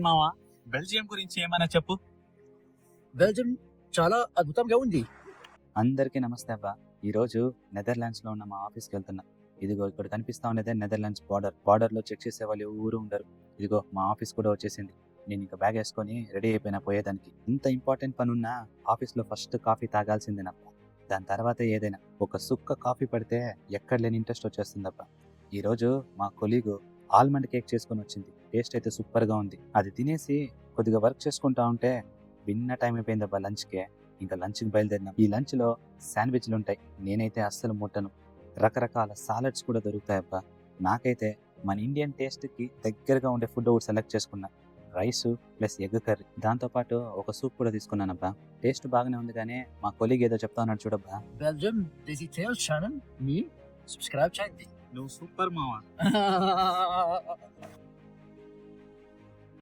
మావా బెల్జియం గురించి ఏమైనా చెప్పు. బెల్జియం చాలా అద్భుతంగా ఉంది. అందరికీ నమస్తే అబ్బా. ఈ రోజు నెదర్లాండ్స్లో ఉన్న మా ఆఫీస్కి వెళ్తున్నా. ఇదిగో ఇక్కడ కనిపిస్తా ఉన్నదే నెదర్లాండ్స్ బార్డర్. బార్డర్లో చెక్ చేసే వాళ్ళు ఊరు ఉండరు. ఇదిగో మా ఆఫీస్ కూడా వచ్చేసింది. నేను ఇంకా బ్యాగ్ వేసుకొని రెడీ అయిపోయినా పోయేదానికి. ఇంత ఇంపార్టెంట్ పని ఉన్నా ఆఫీస్లో ఫస్ట్ కాఫీ తాగాల్సిందేనప్ప దాని తర్వాత ఏదైనా. ఒక సుక్క కాఫీ పడితే ఎక్కడ లేని ఇంట్రెస్ట్ వచ్చేస్తుందప్ప ఈ రోజు మా కొలీగు ఆల్మండ్ కేక్ చేసుకొని వచ్చింది. టేస్ట్ అయితే సూపర్గా ఉంది. అది తినేసి కొద్దిగా వర్క్ చేసుకుంటా ఉంటే విన్న టైం అయిపోయిందబ్బా లంచ్కే. ఇంకా లంచ్కి బయలుదేరినాం. ఈ లంచ్లో శాండ్విచ్లు ఉంటాయి. నేనైతే అస్సలు ముట్టను. రకరకాల సాలడ్స్ కూడా దొరుకుతాయి అబ్బా. నాకైతే మన ఇండియన్ టేస్ట్కి దగ్గరగా ఉండే ఫుడ్ ఒకటి సెలెక్ట్ చేసుకున్నా. Rice plus egg curry. దాంతోపాటు ఒక సూప్ కూడా తీసుకున్నానబ్బా టేస్ట్ బాగానే ఉంది కానీ మా కొలీగ్ ఏదో చెప్తా ఉన్నాడు చూడబ్బా. బెల్జియం చేయండి. ఛానల్ మీ సబ్స్క్రైబ్ చేయండి నువ్వు సూపర్ మావా